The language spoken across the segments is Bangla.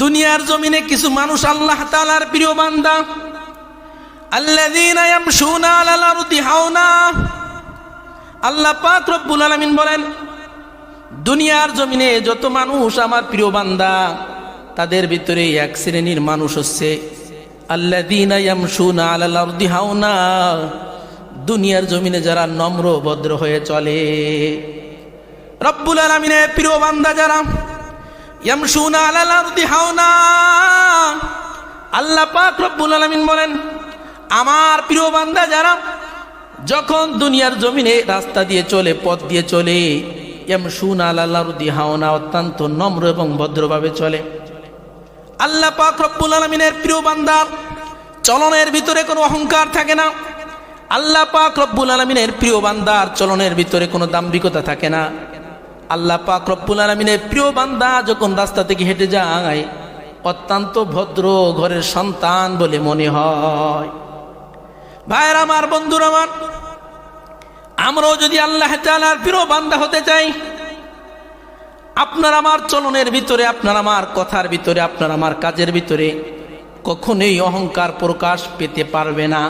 দুনিয়ার জমিনে কিছু মানুষ আল্লাহ তালার প্রিয় বান্দা। বলেন, দুনিয়ার জমিনে যত মানুষ আমার প্রিয় বান্দা, তাদের এক শ্রেণির মানুষ হচ্ছে দুনিয়ার জমিনে যারা নম্র, ভদ্র হয়ে চলে। রব্বুল আলামিনের প্রিয় বান্দা যারা ইয়ামশুনা আলাল আরদি হাওনা। আল্লাহ পাক রব্বুল আলামিন বলেন, আমার প্রিয় বান্দা, যারা যখন দুনিয়ার জমিনে রাস্তা দিয়ে চলে, পথ দিয়ে চলে, ইয়ামশুনা আলাল আরদি হাওনা অত্যন্ত নম্র এবং ভদ্রভাবে চলে। আল্লাহ পাক রব্বুল আলামিনের প্রিয় বান্দা চলনের ভিতরে কোনো অহংকার থাকে না। আল্লাহ পাক রব্বুল আলমিনের প্রিয় বান্দার চলনের ভিতরে কোনো দাম্ভিকতা থাকে না। আল্লাহ পাক রব্বুল আলমিনের প্রিয় বান্দা যখন রাস্তা থেকে হেঁটে যায়, অত্যন্ত ভদ্র ঘরের সন্তান বলে মনে হয়। ভাইয়ের আমার, বন্ধুর আমার, আমরাও যদি আল্লাহ তালার প্রিয় বান্দা হতে চাই, আপনার আমার চলনের ভিতরে, আপনার আমার কথার ভিতরে, আপনার আমার কাজের ভিতরে কখনোই অহংকার প্রকাশ পেতে পারবে না।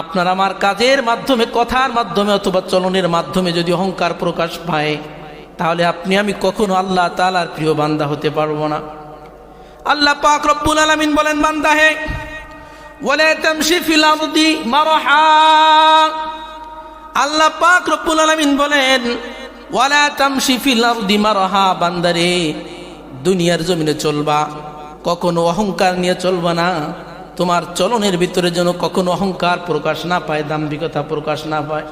আপনার আমার কাজের মাধ্যমে, কথার মাধ্যমে অথবা চলনের মাধ্যমে যদি অহংকার প্রকাশ পায় তাহলে আপনি, আমি কখনো আল্লাহ তালার প্রিয় বান্দা হতে পারব না। আল্লাহ পাক রব্বুল আলামিন বলেন, বান্দা হে আল্লাহ পাক রব্বুল আলামিন বলেন, ওয়ালা তামশি ফিল আরদি মারহা বান্দারে দুনিয়ার জমিনে চলবা। কখনো অহংকার নিয়ে চলবা না। তোমার চলনের ভিতরে যেন কখনো অহংকার প্রকাশ না পায়, দাম্ভিকতা প্রকাশ না পায়।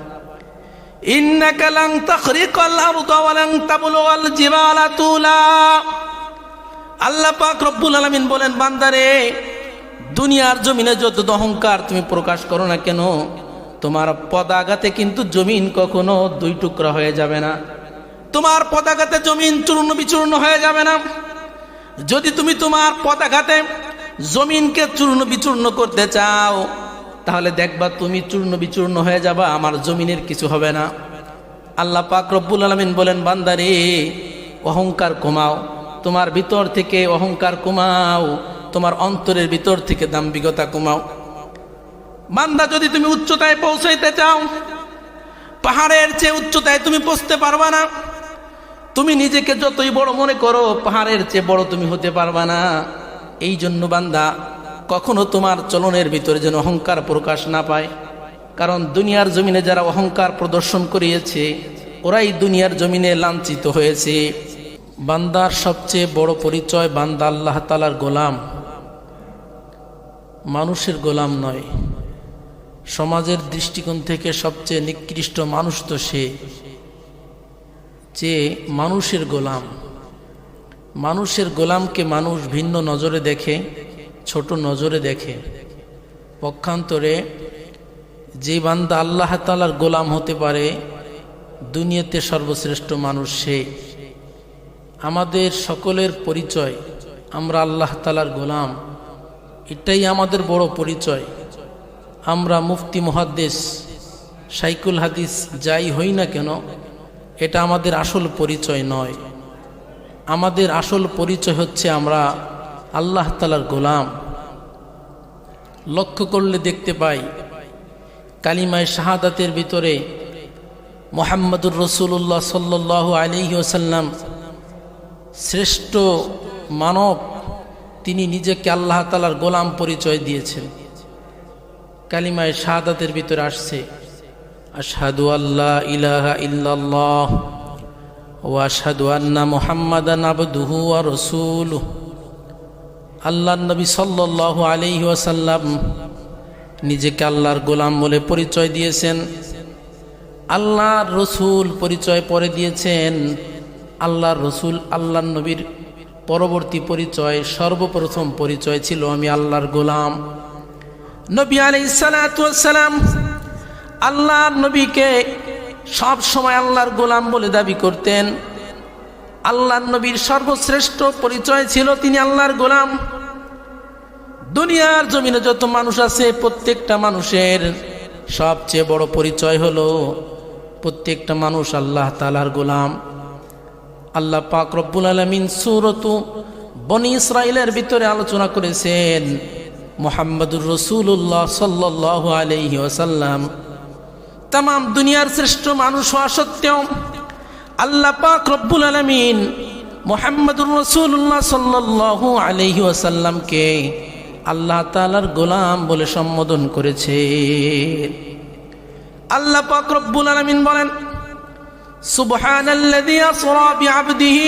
লান তাখরিকাল আরদা ওয়া লান তাবলুগাল জিবালা তুলা। আল্লাহ পাক রব্বুল আলামিন বলেন, বান্দারে, দুনিয়ার জমিনে যত অহংকার তুমি প্রকাশ করো না কেন, তোমার পদাঘাতে কিন্তু জমিন কখনো দুই টুকরা হয়ে যাবে না। তোমার পদাঘাতে জমিন চূর্ণ বিচূর্ণ হয়ে যাবে না। যদি তুমি তোমার পদাঘাতে জমিনকে চূর্ণ বিচূর্ণ করতে চাও তাহলে দেখবা তুমি চূর্ণ বিচূর্ণ হয়ে যাবা, আমার জমিনের কিছু হবে না। আল্লাহ পাক রব্বুল আলমিন বলেন, বান্দারে, অহংকার কমাও, তোমার ভিতর থেকে অহংকার কমাও, তোমার অন্তরের ভিতর থেকে দাম্ভিকতা কমাও। বান্দা, যদি তুমি উচ্চতায় পৌঁছাইতে চাও, পাহাড়ের চেয়ে উচ্চতায় তুমি পৌঁছতে পারবা না। তুমি নিজেকে যতই বড় মনে করো, পাহাড়ের চেয়ে বড় তুমি হতে পারবা না। এই জন্য বান্দা কখনো তোমার চলনের ভিতরে যেন অহংকার প্রকাশ না পায়। কারণ দুনিয়ার জমিনে যারা অহংকার প্রদর্শন করিয়েছে, ওরাই দুনিয়ার জমিনে লাঞ্ছিত হয়েছে। বান্দার সবচেয়ে বড় পরিচয় বান্দা আল্লাহ তালার গোলাম। মানুষের গোলাম নয়। সমাজের দৃষ্টিকোণ থেকে সবচেয়ে নিকৃষ্ট মানুষ তো সে। যে মানুষের গোলাম। মানুষের গোলামকে মানুষ ভিন্ন নজরে দেখে ছোট নজরে দেখে। পক্ষান্তরে যে বান্দা আল্লাহ তালার গোলাম হতে পারে, দুনিয়াতে সর্বশ্রেষ্ঠ মানুষ সে। আমাদের সকলের পরিচয়, আমরা আল্লাহ তালার গোলাম। এটাই আমাদের বড় পরিচয়। আমরা মুফতি মহাদ্দেশ সাইকুল হাদিস যাই হই না কেন, এটা আমাদের আসল পরিচয় নয়। আমাদের আসল পরিচয় হচ্ছে আমরা আল্লাহ তালার গোলাম। লক্ষ্য করলে দেখতে পাই, কালিমায় শাহাদাতের ভিতরে মোহাম্মদুর রসুল্লাহ সাল্লাহ আলী ওসাল্লাম শ্রেষ্ঠ মানব, তিনি নিজেকে আল্লাহ তালার গোলাম পরিচয় দিয়েছেন। কালিমায় শাহাদাতের ভিতরে আসছে, আশহাদু আল্লাহ ইলাহা ইল্লাল্লাহ ও আশহাদু আন্না মুহাম্মাদান আবদুহু ওয়া রাসূলুহু। আল্লাহ নবী সাল্লাল্লাহু আলাইহি ওয়াসাল্লাম নিজেকে আল্লাহর গোলাম বলে পরিচয় দিয়েছেন। আল্লাহর রসুল পরিচয় পরে দিয়েছেন। আল্লাহর রসুল আল্লাহর নবীর পরবর্তী পরিচয়, সর্বপ্রথম পরিচয় ছিল আমি আল্লাহর গোলাম। নবী আলাইসালাম আল্লাহর নবীকে সব সময় আল্লাহর গোলাম বলে দাবি করতেন। আল্লাহর নবীর সর্বশ্রেষ্ঠ পরিচয় ছিল তিনি আল্লাহর গোলাম। দুনিয়ার জমিনে যত মানুষ আছে, প্রত্যেকটা মানুষের সবচেয়ে বড় পরিচয় হলো প্রত্যেকটা মানুষ আল্লাহ তালার গোলাম। আল্লাহ পাক রব্বুল আলমিন সুরতু বনি ইসরায়েলের ভিতরে আলোচনা করেছেন, মোহাম্মদুর রসুল্লাহ সাল্লাহ আলহি ওসাল্লাম তাম দুনিয়ার শ্রেষ্ঠ মানুষ হওয়া সত্ত্বেও আল্লাহ পাক রব্বুল আলমিন মোহাম্মদুর রসুল্লাহ সাল্লাহ আলহি ওসাল্লামকে আল্লাহ তালার গোলাম বলে সম্বোধন করেছে আল্লাহ পাক রব্বুল আলমিন বলেন سبحان الذي أسرى بعبده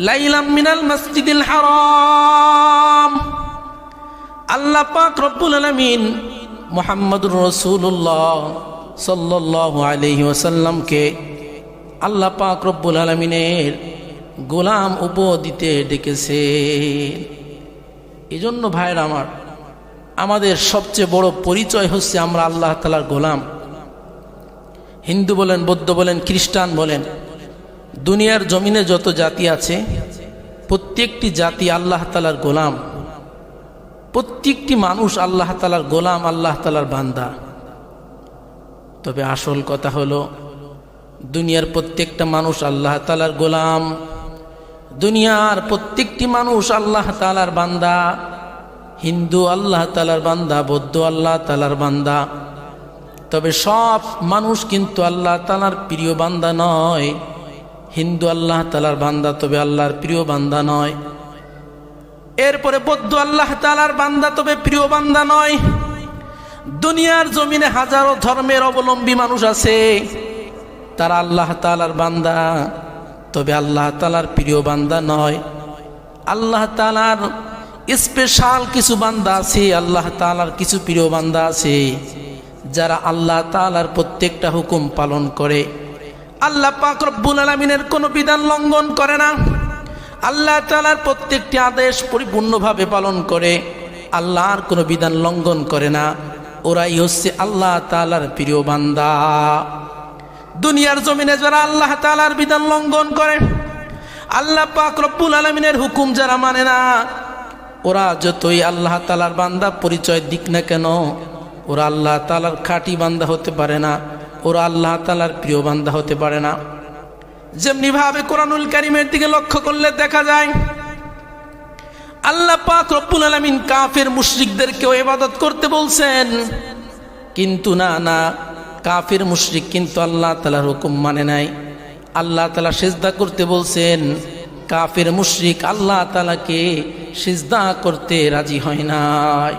ليلا من المسجد الحرام আল্লাহ পাক রব্বুল আলমিন মোহাম্মদুর রসুল্লাহ সাল্লাহ আলহি ওসাল্লামকে আল্লাহ পাক রব্বুল আলমিনের গোলাম উপ দিতে ডেকেছে এজন্য জন্য ভাইয়ের আমার, আমাদের সবচেয়ে বড় পরিচয় হচ্ছে আমরা আল্লাহ তালার গোলাম। হিন্দু বলেন, বৌদ্ধ বলেন, খ্রিস্টান বলেন, দুনিয়ার জমিনে যত জাতি আছে, প্রত্যেকটি জাতি আল্লাহ তালার গোলাম। প্রত্যেকটি মানুষ আল্লাহ তালার গোলাম, আল্লাহ তালার বান্দা। তবে আসল কথা হলো দুনিয়ার প্রত্যেকটা মানুষ আল্লাহ তালার গোলাম। দুনিয়ার প্রত্যেকটি মানুষ আল্লাহ তালার বান্দা। হিন্দু আল্লাহ তালার বান্দা, বৌদ্ধ আল্লাহ তালার বান্দা। তবে সব মানুষ কিন্তু আল্লাহ তালার প্রিয় বান্দা নয়। হিন্দু আল্লাহ তালার বান্দা, তবে আল্লাহর প্রিয় বান্দা নয়। এরপরে বৌদ্ধ আল্লাহ তালার বান্দা, তবে প্রিয় বান্দা নয়। দুনিয়ার জমিনে হাজারো ধর্মের অবলম্বী মানুষ আছে। তারা আল্লাহ তালার বান্দা। তবে আল্লাহ তালার প্রিয় বান্দা নয়। আল্লাহ তালার স্পেশাল কিছু বান্দা আছে, আল্লাহ তালার কিছু প্রিয় বান্দা আছে, যারা আল্লাহ তালার প্রত্যেকটা হুকুম পালন করে। আল্লাহ পাক রব্বুল আলমিনের কোনো বিধান লঙ্ঘন করে না। আল্লাহ তালার প্রত্যেকটি আদেশ পরিপূর্ণভাবে পালন করে। আল্লাহর কোনো বিধান লঙ্ঘন করে না। ওরাই হচ্ছে আল্লাহ তালার প্রিয় বান্দা। দুনিয়ার জমিনে যারা আল্লাহ তালার বিধান লঙ্ঘন করে, আল্লাহ পাক রব্বুল আলমিনের হুকুম যারা মানে না, ওরা যতই আল্লাহ তালার বান্দা পরিচয় দিক না কেন, ওরা আল্লাহ তালার খাঁটি বান্দা হতে পারে না, ওরা আল্লাহ তালার প্রিয় বান্দা হতে পারে না। যেমনি ভাবে কোরআনুল কারিমের দিকে লক্ষ্য করলে দেখা যায়, আল্লাহ পাক রব্বুল আলমিন কাফের মুশরিকদেরকেও ইবাদত করতে বলছেন, কিন্তু না না কাফের মুশরিক কিন্তু আল্লাহ তালার হুকুম মানে নাই। আল্লাহ তালা সেজদা করতে বলছেন, কাফের মুশরিক আল্লাহ তালাকে সেজদা করতে রাজি হয় নাই।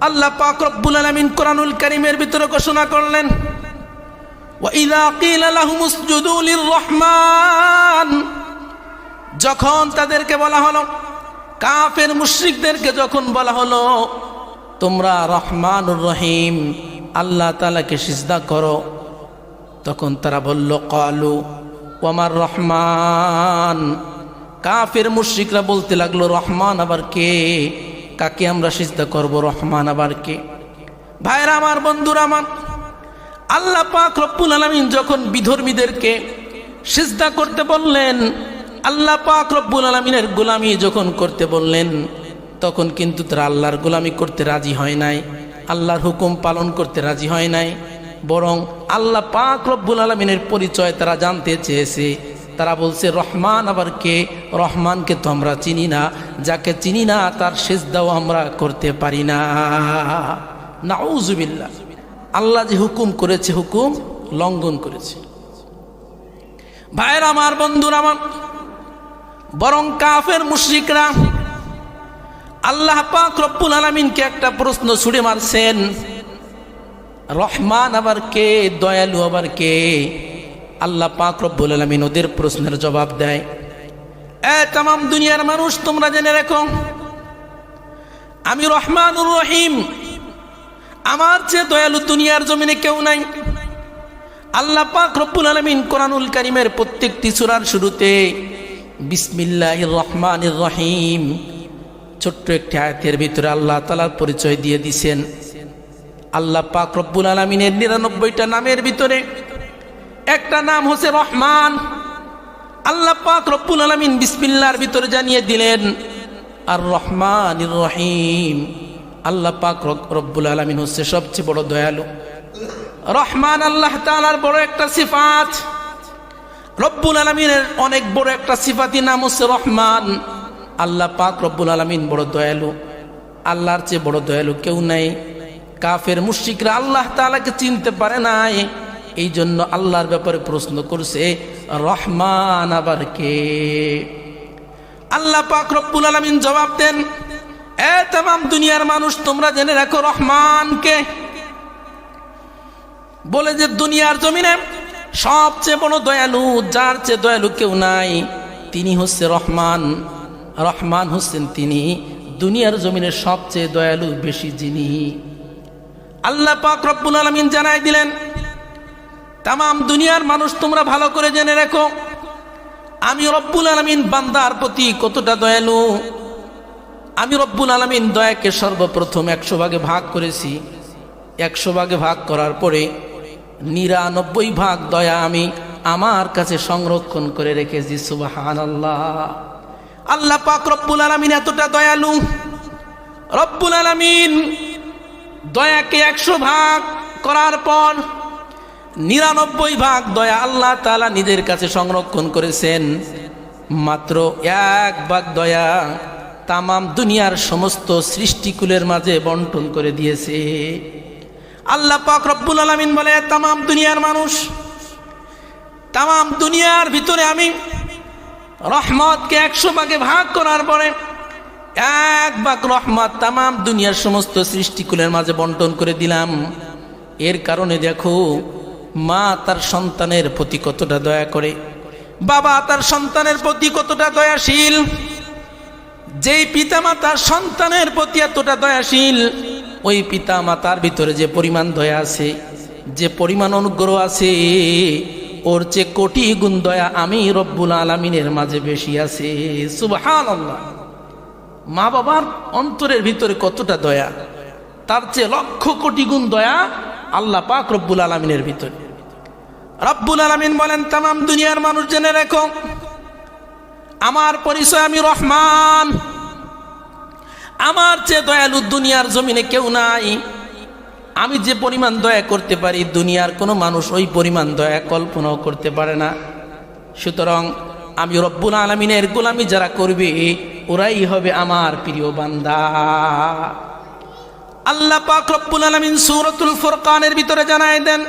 আল্লাহ পাক রব্বুল আলামিন কোরআনুল কারীমের ভিতরে ঘোষণা করলেন লিররহমান। যখন তাদেরকে বলা হলো, কাফের মুশরিকদেরকে যখন বলা হলো, তোমরা রহমানুর রহিম। আল্লাহ তালাকে সিজদা করো। তখন তারা বলল, কালু ওমার রহমান। কাফের মুশরিকরা বলতে লাগল, রহমান আবার কে? কাকে আমরা সিজদা করব? রহমান আবার কে? ভাইরা আমার, বন্ধুরা আমার, আল্লাহ পাক রব্বুল আলমিন যখন বিধর্মীদেরকে সিজদা করতে বললেন, আল্লাহ পাক রব্বুল আলমিনের গোলামি যখন করতে বললেন, তখন কিন্তু তারা আল্লাহর গোলামি করতে রাজি হয় নাই। আল্লাহর হুকুম পালন করতে রাজি হয় নাই। বরং আল্লাহ পাক রব্বুল আলমিনের পরিচয় তারা জানতে চেয়েছে। তারা বলছে, রহমান আবার কে? রহমানকে তো আমরা চিনি না। যাকে চিনি না, তার সেজদাও আমরা করতে পারি না। নাউজুবিল্লা আল্লাহ যে হুকুম করেছে, হুকুম লঙ্ঘন করেছে। ভাইয়ের, আমার বন্ধুর, আমার বরং কাফের মুশ্রিকরা আল্লাহ পাক রব্বুল আলমিনকে একটা প্রশ্ন ছুড়ে মারছেন। রহমান আবার কে, দয়ালু আবার কে? আল্লাহ পাক রব্বুল আলমিন ওদের প্রশ্নের জবাব দেয়। এ তাম দুনিয়ার মানুষ, তোমরা জেনে রেখো। আমি রহমানুর রহিম। আমার চেয়ে দয়ালু দুনিয়ার জমিনে কেউ নাই। আল্লাহ পাক রব্বুল আলমিন কোরআনুল করিমের প্রত্যেকটি সুরার শুরুতে বিসমিল্লাহ রহমান রহিম ছোট্ট একটি আয়াতের ভিতরে আল্লাহ তালার পরিচয় দিয়ে দিছেন। আল্লাহ পাক রব্বুল আলমিনের নিরানব্বইটা নামের ভিতরে একটা নাম হচ্ছে রহমান। আল্লাহ পাক রব্বুল আলমিন বিসমিল্লার ভিতরে জানিয়ে দিলেন, আর রহমান রহিম। আল্লাহ পাক রব্বুল আলমিন হচ্ছে সবচেয়ে বড় দয়ালু। রহমান আল্লাহ তালার বড় একটা সিফাত। রব্বুল আলমিনের অনেক বড় একটা সিফাতি নাম হচ্ছে রহমান। আল্লাহ পাক রব্বুল আলমিন বড় দয়ালু। আল্লাহর চেয়ে বড় দয়ালু কেউ নাই। কাফের মুশিকরা আল্লাহ তালাকে চিনতে পারে নাই। এই জন্য আল্লাহর ব্যাপারে প্রশ্ন করছে, রহমান আবার কে? আল্লাহ পাক রব্বুল আলমিন জবাব দেন, এ তাম দুনিয়ার মানুষ, তোমরা জেনে রাখো রহমানকে বলে যে, দুনিয়ার জমিনে সবচেয়ে বড় দয়ালু, যার চেয়ে দয়ালু কেউ নাই, তিনি হচ্ছে রহমান। রহমান হোসেন তিনি দুনিয়ার জমিনের সবচেয়ে দয়ালু বেশি যিনি। আল্লাহ পাক রব্বুল আলমিন জানাই দিলেন তাম দুনিয়ার মানুষ তোমরা ভালো করে জেনে রেখো, আমি রব্বুল আলমিন বান্দার প্রতি কতটা দয়ালু। আমি রব্বুল আলমিন দয়াকে সর্বপ্রথম একশো ভাগে ভাগ করেছি। একশো ভাগে ভাগ করার পরে নিরানব্বই ভাগ দয়া আমি আমার কাছে সংরক্ষণ করে রেখেছি সুবাহান আল্লাহ আল্লাহ পাক রব্বুল আলমিন এতটা দয়ালু। রব্বুল আলমিন দয়াকে একশো ভাগ করার পর নিরানব্বই ভাগ দয়া আল্লাহ তালা নিজের কাছে সংরক্ষণ করেছেন। মাত্র এক ভাগ দয়া তামাম দুনিয়ার সমস্ত সৃষ্টিকুলের মাঝে বন্টন করে দিয়েছে। আল্লাহ পাক রব্বুল আলমিন বলে, তামাম দুনিয়ার মানুষ, তামাম দুনিয়ার ভিতরে আমি রহমতকে একশো ভাগে ভাগ করার পরে এক ভাগ রহমত তামাম দুনিয়ার সমস্ত সৃষ্টিকুলের মাঝে বন্টন করে দিলাম। এর কারণে দেখো, মা তার সন্তানের প্রতি কতটা দয়া করে। বাবা তার সন্তানের প্রতি কতটা দয়াশীল। যেই পিতা মাতার সন্তানের প্রতি এতটা দয়াশীল, ওই পিতা মাতার ভিতরে যে পরিমাণ দয়া আছে, যে পরিমাণ অনুগ্রহ আছে ওর চেয়ে কোটি গুণ দয়া আমি রব্বুল আলমিনের মাঝে বেশি আছে। সুবহান মা বাবার অন্তরের ভিতরে কতটা দয়া, তার চেয়ে লক্ষ কোটি গুণ দয়া আল্লাহ পাক রব্বুল আলমিনের ভিতরে। রব্বুল আলমিন বলেন তাম দুনিয়ার মানুষ জেনে রেখো, আমার পরিচয় আমি রহমান। আমার চেয়ে দয়ালু দুনিয়ার জমিনে কেউ নাই। আমি যে পরিমাণ দয়া করতে পারি, দুনিয়ার কোনো মানুষ ওই পরিমাণ দয়া কল্পনাও করতে পারে না। সুতরাং আমি রব্বুল আলমিনের গোলামি যারা করবে, ওরাই হবে আমার প্রিয় বান্দা। আল্লাহ পাক রব্বুল আলমিন সুরতুল ফোরকানের ভিতরে জানাই দেন,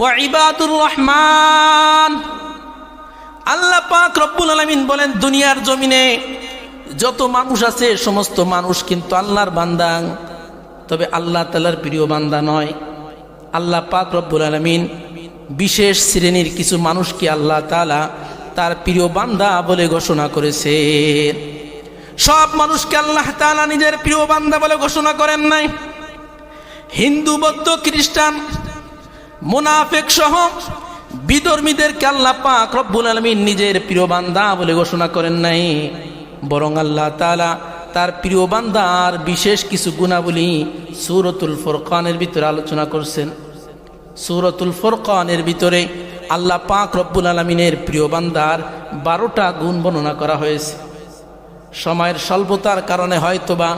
ওয়া ইবাদুর রহমান। আল্লাহ পাক রব্বুল আলমিন বলেন, দুনিয়ার জমিনে যত মানুষ আছে, সমস্ত মানুষ কিন্তু আল্লাহর বান্দা। তবে আল্লাহ তালার প্রিয় বান্দা নয়। আল্লাহ পাক রব্বুল আলমিন বিশেষ শ্রেণির কিছু মানুষকে আল্লাহ তালা তার প্রিয় বান্দা বলে ঘোষণা করেছে। সব মানুষকে আল্লাহ তালা নিজের প্রিয় বান্দা বলে ঘোষণা করেন নাই। হিন্দু, বৌদ্ধ, খ্রিস্টান, মোনাফেক সহ বিধর্মীদেরকে আল্লাহ পাক রব্বুল আলমিন নিজের প্রিয় বান্দা বলে ঘোষণা করেন নাই। বরং আল্লাহ তালা তার প্রিয় বান্দার বিশেষ কিছু গুণাবলী সুরতুল ফোরকানের ভিতরে আলোচনা করছেন। সুরতুল ফোরকানের ভিতরে আল্লাহ পাক রব্বুল আলমিনের প্রিয় বান্দার বারোটা গুণ বর্ণনা করা হয়েছে। সময়ের স্বল্পতার কারণে হয়তোবা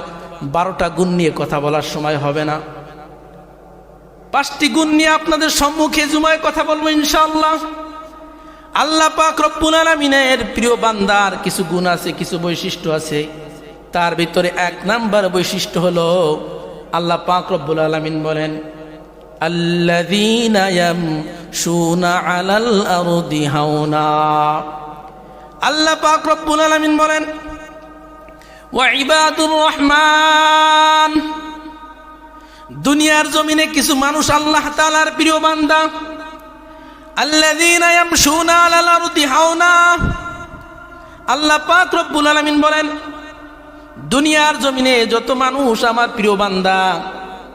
বারোটা গুণ নিয়ে কথা বলার সময় হবে না। পাঁচটি গুণ নিয়ে আপনাদের সম্মুখে জুমায় কথা বলব ইনশাআল্লাহ। আল্লাহ পাক রব্বুল আলমিনের প্রিয় বান্দার কিছু গুণ আছে, কিছু বৈশিষ্ট্য আছে। তার ভিতরে এক নাম্বার বৈশিষ্ট্য হলো আল্লাহ পাক রব্বুল আলমিন বলেন আল্লাহ পাক রব্বুল আলমিন বলেন ওয়াইবাদুর রহমান। দুনিয়ার জমিনে কিছু মানুষ আল্লাহ তালার প্রিয় বান্দা। আল্লাহ পাক রব্বুল আলামিন বলেন দুনিয়ার জমিনে যত মানুষ আমার প্রিয় বান্দা,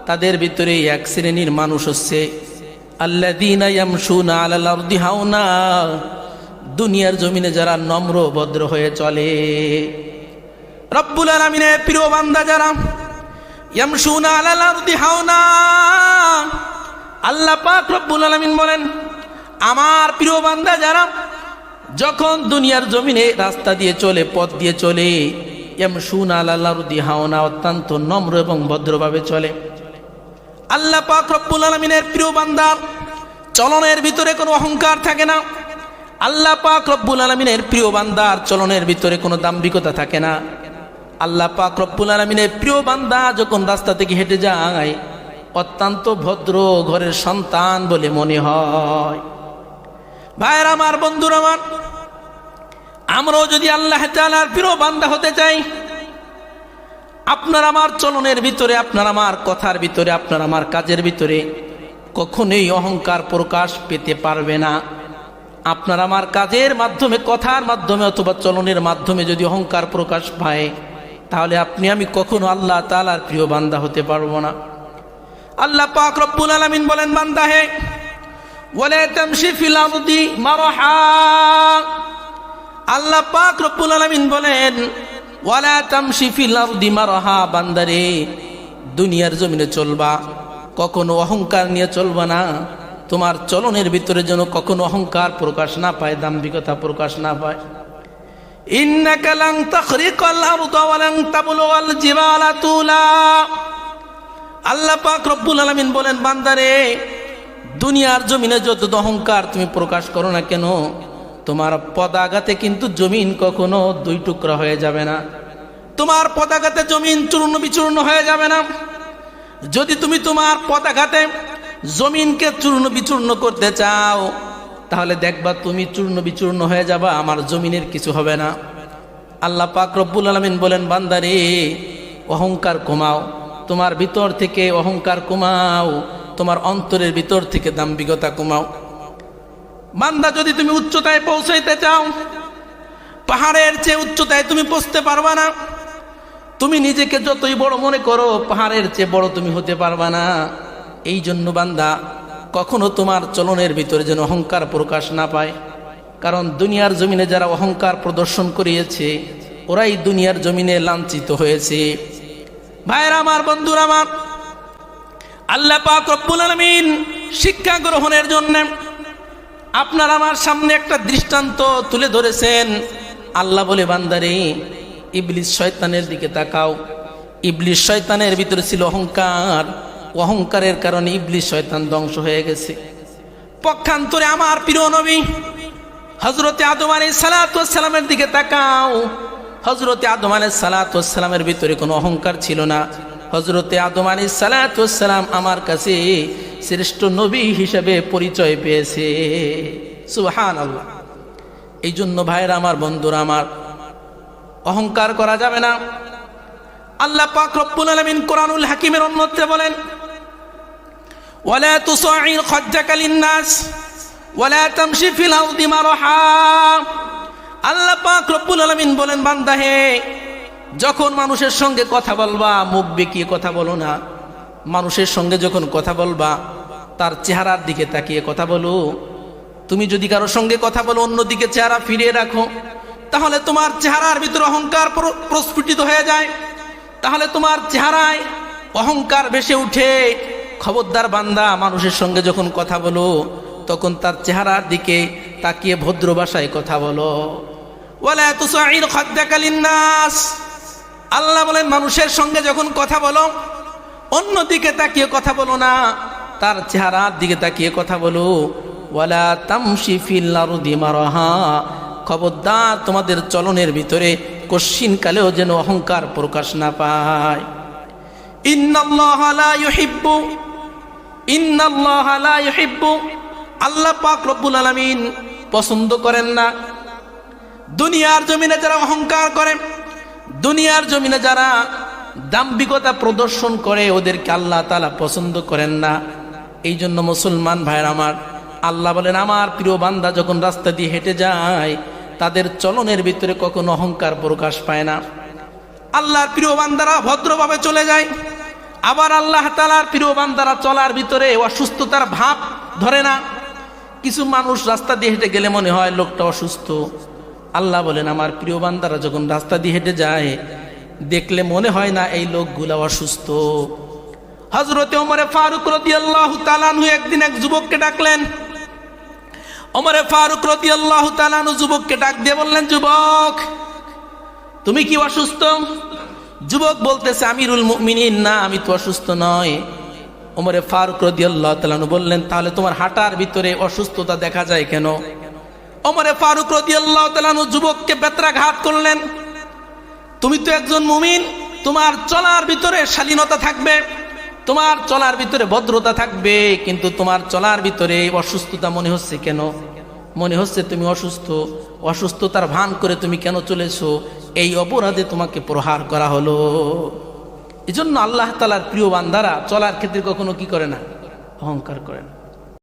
তাদের ভিতরে এক শ্রেণির মানুষ হচ্ছে, আল্লাযীনা ইয়ামশুনা আলাল আরদি হাওনা। দুনিয়ার জমিনে যারা নম্র, ভদ্র হয়ে চলে। রব্বুল আলামিনের প্রিয় বান্দা যারা, ইয়ামশুনা আলাল আরদি হাওনা। আল্লাহ পাক রব্বুল আলামিন বলেন, আমার প্রিয় বান্দা যারা, যখন দুনিয়ার জমিনে রাস্তা দিয়ে চলে, পথ দিয়ে চলে এম সুন আল্লাহরুদি হাওনা অত্যন্ত নম্র এবং ভদ্রভাবে চলে। আল্লাহ পাক রব্বুল আলমিনের প্রিয় বান্দার চলনের ভিতরে কোনো অহংকার থাকে না। আল্লাহ পাক রব্বুল আলমিনের প্রিয় বান্দার চলনের ভিতরে কোনো দাম্ভিকতা থাকে না। আল্লাহ পাক রব্বুল আলমিনের প্রিয় বান্দা যখন রাস্তা থেকে হেঁটে যায়, অত্যন্ত ভদ্র ঘরের সন্তান বলে মনে হয়। ভাইয়ের, আমার বন্ধুর, আমার আমরাও যদি আল্লাহ তাআলার প্রিয় বান্দা হতে চাই, আপনার আমার চলনের ভিতরে, আপনার আমার কথার ভিতরে, আপনার আমার কাজের ভিতরে কখনোই অহংকার প্রকাশ পেতে পারবে না। আপনার আমার কাজের মাধ্যমে, কথার মাধ্যমে অথবা চলনের মাধ্যমে যদি অহংকার প্রকাশ পায়, তাহলে আপনি, আমি কখনো আল্লাহ তালার প্রিয় বান্দা হতে পারব না। আল্লাহ পাক রব্বুল আলামিন বলেন, বান্দা হে, ওয়ালা আল্লাহ পাক রব্বুল আলামিন বলেন, ওয়ালা তামশি ফিল আরদি মারহা, বান্দারে, দুনিয়ার জমিনে চলবা। কখনো অহংকার নিয়ে চলবা না। তোমার চলনের ভিতরে যেন কখনো অহংকার প্রকাশ না পায়, দাম্ভিকতা প্রকাশ না পায়। ইন্নাকা লান তাখরিকাল আরদা ওয়া লান তাবলুগাল জিবালা তুলা। আল্লাহ পাক রব্বুল আলামিন বলেন, বান্দারে, দুনিয়ার জমিনে যত অহংকার তুমি প্রকাশ করো না কেন তোমার পদাঘাতে কিন্তু জমিন কখনো দুই টুকরা হয়ে যাবে না। তোমার পতাকাতে জমিন চূর্ণ বিচূর্ণ হয়ে যাবে না। যদি তুমি তোমার পতাকাতে জমিনকে চূর্ণ বিচূর্ণ করতে চাও, তাহলে দেখবা তুমি চূর্ণ বিচূর্ণ হয়ে যাবা, আমার জমিনের কিছু হবে না। আল্লাহ পাক রব্বুল আলমিন বলেন, বান্দারে, অহংকার কমাও, তোমার ভিতর থেকে অহংকার কমাও, তোমার অন্তরের ভিতর থেকে দাম্ভিকতা কমাও। বান্দা, যদি তুমি উচ্চতায় পৌঁছাইতে চাও, পাহাড়ের চেয়ে উচ্চতায় তুমি পৌঁছতে পারবা না। তুমি নিজেকে যতই বড় মনে করো, পাহাড়ের চেয়ে বড় তুমি হতে পারবা না। এই জন্য বান্দা, কখনো তোমার চলনের ভিতরে যেন অহংকার প্রকাশ না পায়। কারণ দুনিয়ার জমিনে যারা অহংকার প্রদর্শন করিয়েছে, ওরাই দুনিয়ার জমিনে লাঞ্ছিত হয়েছে। ভাইরা আমার, বন্ধুর আমার, আল্লাহ পাক রব্বুল আলামিন শিক্ষা গ্রহণের জন্য আপনার আমার সামনে একটা দৃষ্টান্ত তুলে ধরেছেন। আল্লাহ বলে, বান্দারে, ইবলিস শয়তানের দিকে তাকাও। ইবলিস শয়তানের ভিতরে ছিল অহংকার। অহংকারের কারণে ইবলিস শয়তান ধ্বংস হয়ে গেছে। পক্ষান্তরে আমার প্রিয় নবী হজরতে আদম আলী সালাতামের দিকে তাকাও। হজরতে আদম আলী সালাতামের ভিতরে কোনো অহংকার ছিল না। হজরতে আদম আলী সালাতাম আমার কাছে শ্রেষ্ঠ নবী হিসেবে পরিচয় পেয়েছে। সুহান আল্লাহ এই জন্য ভাইরা আমার, বন্ধুরা আমার, অহংকার করা যাবে না। আল্লাহ পাক রব্বুল আলামিন কোরআনুল হাকিমের অন্যত্রে বলেন, ওয়ালা তুসাইর খাজ্জাকা লিন-নাস, ওয়ালা তামশি ফিল আরদি মারহা। আল্লাহ পাক রব্বুল আলামিন বলেন, বান্দা হে যখন মানুষের সঙ্গে কথা বলবা, মুখ বেঁকিয়ে কথা বলো না। মানুষের সঙ্গে যখন কথা বলবা, তার চেহারার দিকে তাকিয়ে কথা বলো। তুমি যদি কারোর সঙ্গে কথা বলো, অন্যদিকে চেহারা ফিরিয়ে রাখো, তাহলে তোমার চেহারার ভিতরে অহংকার প্রস্ফুটিত হয়ে যায়। তাহলে তোমার চেহারায় অহংকার ভেসে উঠে। খবরদার বান্দা মানুষের সঙ্গে যখন কথা বলো, তখন তার চেহারার দিকে তাকিয়ে ভদ্র ভাষায় কথা বলো। ওয়ালা তুসাইর খাদ্দাকা লিন-নাস। আল্লাহ বলেন, মানুষের সঙ্গে যখন কথা বলো, অন্যদিকে তাকিয়ে কথা বলো না, তার চেহারার দিকে তাকিয়ে কথা বলো। ওয়ালা তামশি ফিল আরদি মারহা, খবরদার তোমাদের চলনের ভিতরে কশ্চিন কালেও যেন অহংকার প্রকাশ না পায়। আল্লাহ পাক রব্বুল আলামিন পছন্দ করেন না। দুনিয়ার জমিনে যারা অহংকার করে দুনিয়ার জমিনে যারা দাম্ভিকতা প্রদর্শন করে, ওদেরকে আল্লাহ তালা পছন্দ করেন না। এই জন্য মুসলমান ভাইয়ের আমার, আল্লাহ বলেন, আমার প্রিয় বান্দা যখন রাস্তা দিয়ে হেঁটে যায়, তাদের চলনের ভিতরে কখনো অহংকার প্রকাশ পায় না। আল্লাহর প্রিয় বান্দারা ভদ্রভাবে চলে যায়। আবার আল্লাহ তালার প্রিয় বান্দারা চলার ভিতরে অসুস্থতার ভাব ধরে না। কিছু মানুষ রাস্তা দিয়ে হেঁটে গেলে মনে হয় লোকটা অসুস্থ। আল্লাহ বলেন, আমার প্রিয় বান্দারা যখন রাস্তা দিয়ে হেঁটে যায়, দেখলে মনে হয় না এই লোকগুলা অসুস্থ। হজরতে ওমরে ফারুক রদি আল্লাহ তালানহু একদিন এক যুবককে ডাকলেন। ওমরে ফারুক রদি আল্লাহ তালানু যুবককে ডাক দিয়ে বললেন, যুবক, তুমি কি অসুস্থ? যুবক বলতেছে, আমিরুল মুমিনিন, না, আমি তো অসুস্থ নয় ওমরে ফারুক রদি আল্লাহ তালানু বললেন, তাহলে তোমার হাঁটার ভিতরে অসুস্থতা দেখা যায় কেন? অমরে ফারুক রদিয়াল্লাহ তালানু যুবককে বেত্রাঘাত করলেন। তুমি তো একজন মুমিন, তোমার চলার ভিতরে শালীনতা থাকবে, তোমার চলার ভিতরে ভদ্রতা থাকবে, কিন্তু তোমার চলার ভিতরে অসুস্থতা মনে হচ্ছে কেন? মনে হচ্ছে তুমি অসুস্থ, অসুস্থতার ভান করে তুমি কেন চলেছো? এই অপরাধে তোমাকে প্রহার করা হলো। এই জন্য আল্লাহ তালার প্রিয় বান্দারা চলার ক্ষেত্রে কখনো কি করে না? অহংকার করে না।